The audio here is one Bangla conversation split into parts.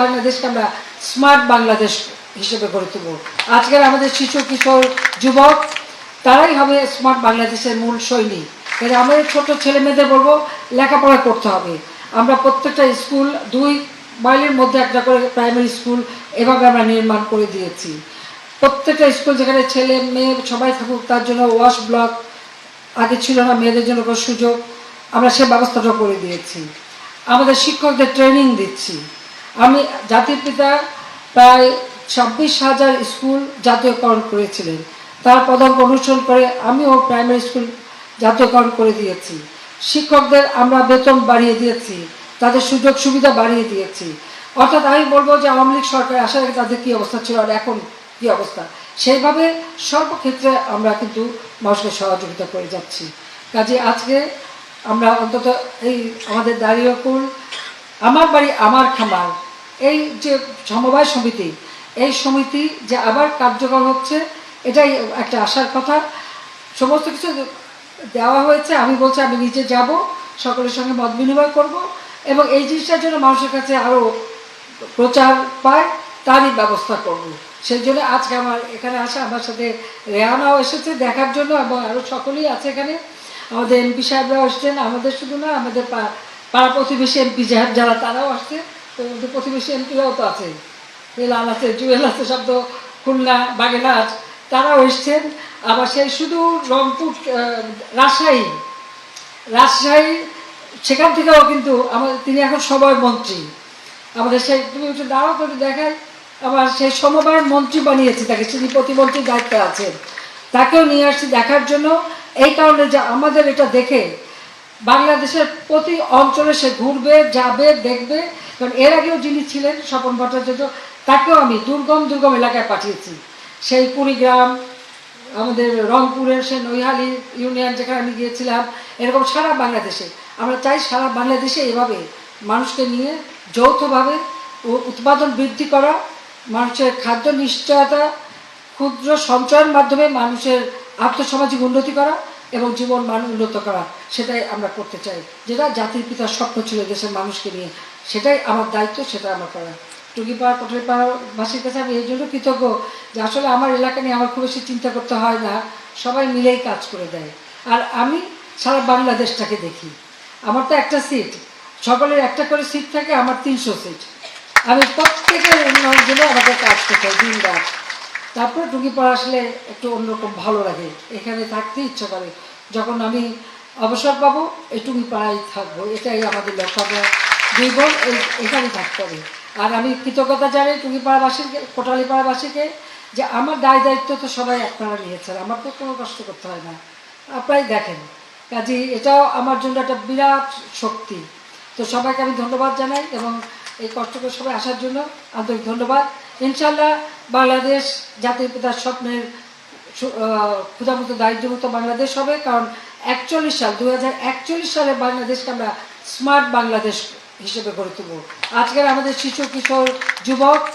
বাংলাদেশকে আমরা স্মার্ট বাংলাদেশ হিসেবে গড়ে তুলব। আজকের আমাদের শিশু কিশোর যুবক, তারাই হবে স্মার্ট বাংলাদেশের মূল সৈনিক এর আমাদের ছোট ছেলে মেয়েদের বলব, লেখাপড়া করতে হবে। আমরা প্রত্যেকটা স্কুল দুই মাইলের মধ্যে একটা করে প্রাইমারি স্কুল এভাবে আমরা নির্মাণ করে দিয়েছি। প্রত্যেকটা স্কুল যেখানে ছেলে মেয়ে সবাই থাকুক, তার জন্য ওয়াশ ব্লক আগে ছিল না, মেয়েদের জন্য সুযোগ। আমরা সে ব্যবস্থাটা করে দিয়েছি। আমাদের শিক্ষকদের ট্রেনিং দিচ্ছি। আমি জাতির পিতা প্রায় ছাব্বিশ হাজার স্কুল জাতীয়করণ করেছিলেন। তার পদাঙ্ক অনুসরণ করে আমিও প্রাইমারি স্কুল জাতীয়করণ করে দিয়েছি। শিক্ষকদের আমরা বেতন বাড়িয়ে দিয়েছি, তাদের সুযোগ সুবিধা বাড়িয়ে দিয়েছি। অর্থাৎ আমি বলব যে আওয়ামী লীগ সরকার আসার আগে তাদের কী অবস্থা ছিল আর এখন কী অবস্থা? সেইভাবে সর্বক্ষেত্রে আমরা কিন্তু মানুষকে সহযোগিতা করে যাচ্ছি। কাজে আজকে আমরা অন্তত এই আমাদের দাঁড়িয়েকুল আমার বাড়ি, আমার খামার, এই যে সমবায় সমিতি, এই সমিতি যে আবার কার্যকর হচ্ছে, এটাই একটা আশার কথা। সমস্ত কিছু দেওয়া হয়েছে, আমি বলছি আমি নিজে যাব, সকলের সঙ্গে মত বিনিময় করব, এবং এই জিনিসটার জন্য মানুষের কাছে আরও প্রচার পায়, তারই ব্যবস্থা করব। সেই জন্য আজকে আমার এখানে আসা, আমার সাথে রেহানাও এসেছে, দেখার জন্য, এবং আরও সকলেই আছে এখানে। আমাদের এমপি সাহেবরাও আসছেন আমাদের শুধু না, আমাদের পাড়া প্রতিবেশী এমপি যারা তারাও আসছে। তো প্রতিবেশী এমপিরাও তো আছে। বেলাল আছে, জুয়েল আছে তো খুলনা, বাগেরহাট, তারাও এসছেন। আবার সেই শুধু রংপুর রাজশাহী। রাজশাহী, সেখান থেকেও কিন্তু আমাদের, তিনি এখন সময় মন্ত্রী। আমাদের সেই, তুমি একটু দাঁড়াও করে দেখাই। আবার সেই সমবায় মন্ত্রী বানিয়েছে তাকে তিনি প্রতিমন্ত্রীর দায়িত্বে আছেন। তাকেও নিয়ে আসছি দেখার জন্য। এই কারণে যে আমাদের এটা দেখে বাংলাদেশের প্রতি অঞ্চলে সে ঘুরবে, যাবে, দেখবে। কারণ এর আগেও যিনি ছিলেন, স্বপন ভট্টাচার্য, তাকেও আমি দুর্গম দুর্গম এলাকায় পাঠিয়েছি। সেই কুড়িগ্রাম, আমাদের রংপুরের সে নৈহালি ইউনিয়ন যেখানে আমি গিয়েছিলাম, এরকম সারা বাংলাদেশে। আমরা চাই সারা বাংলাদেশে এভাবে মানুষকে নিয়ে যৌথভাবে উৎপাদন বৃদ্ধি করা, মানুষের খাদ্য নিশ্চয়তা, ক্ষুদ্র সঞ্চয়ের মাধ্যমে মানুষের আর্থসামাজিক উন্নতি করা এবং জীবন মান উন্নত করা, সেটাই আমরা করতে চাই। যেটা জাতির পিতার স্বপ্ন ছিল দেশের মানুষকে নিয়ে, সেটাই আমার দায়িত্ব, সেটা আমার করা। টুকিপাড়া কোটলিপাড়াবাসীর কাছে আমি এই জন্য কৃতজ্ঞ যে আসলে আমার এলাকা নিয়ে আমার খুব বেশি চিন্তা করতে হয় না, সবাই মিলেই কাজ করে দেয়। আর আমি সারা বাংলাদেশটাকে দেখি। আমার তো একটা সিট সকলের একটা করে সিট থাকে, আমার তিনশো সিট আমি প্রত্যেকের উন্নয়নের জন্য আমাকে কাজ করতে হয় দিন রাত। তারপরে টুকিপাড়া আসলে একটু অন্যরকম ভালো লাগে। এখানে থাকতে ইচ্ছা করে। যখন আমি অবসর পাবো, এই টুকিপাড়ায় থাকব। এটাই আমাদের লক্ষ্য। আমরা দুই বোন এই এখানেই থাকতে হবে। আর আমি কৃতজ্ঞতা জানাই টুকিপাড়াবাসীকে কোটালীপাড়াবাসীকে যে আমার দায় দায়িত্ব তো সবাই আপনারা নিয়েছেন। আমার তো কোনো কষ্ট করতে হয় না। আপনারাই দেখেন। কাজে এটাও আমার জন্য একটা বিরাট শক্তি। তো সবাইকে আমি ধন্যবাদ জানাই এবং এই কষ্ট করে সবাই আসার জন্য আন্তরিক ধন্যবাদ। ইনশাল্লাহ বাংলাদেশ জাতির পিতার স্বপ্নের সু- আহ, বাংলাদেশ হবে কারণ একচল্লিশ সাল দু হাজার একচল্লিশ সালে বাংলাদেশকে আমরা স্মার্ট বাংলাদেশ হিসেবে গড়ে তুলব। আজকের আমাদের শিশু কিশোর যুবক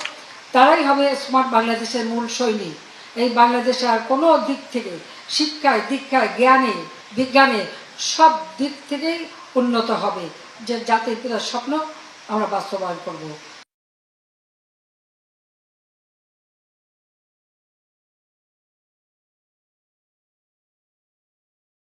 তারাই হবে স্মার্ট বাংলাদেশের মূল সৈনিক। এই বাংলাদেশে আর কোনো দিক থেকে শিক্ষায় দীক্ষায় জ্ঞানে বিজ্ঞানে সব দিক থেকেই উন্নত হবে। যে জাতির পিতার স্বপ্ন আমরা বাস্তবায়ন করব।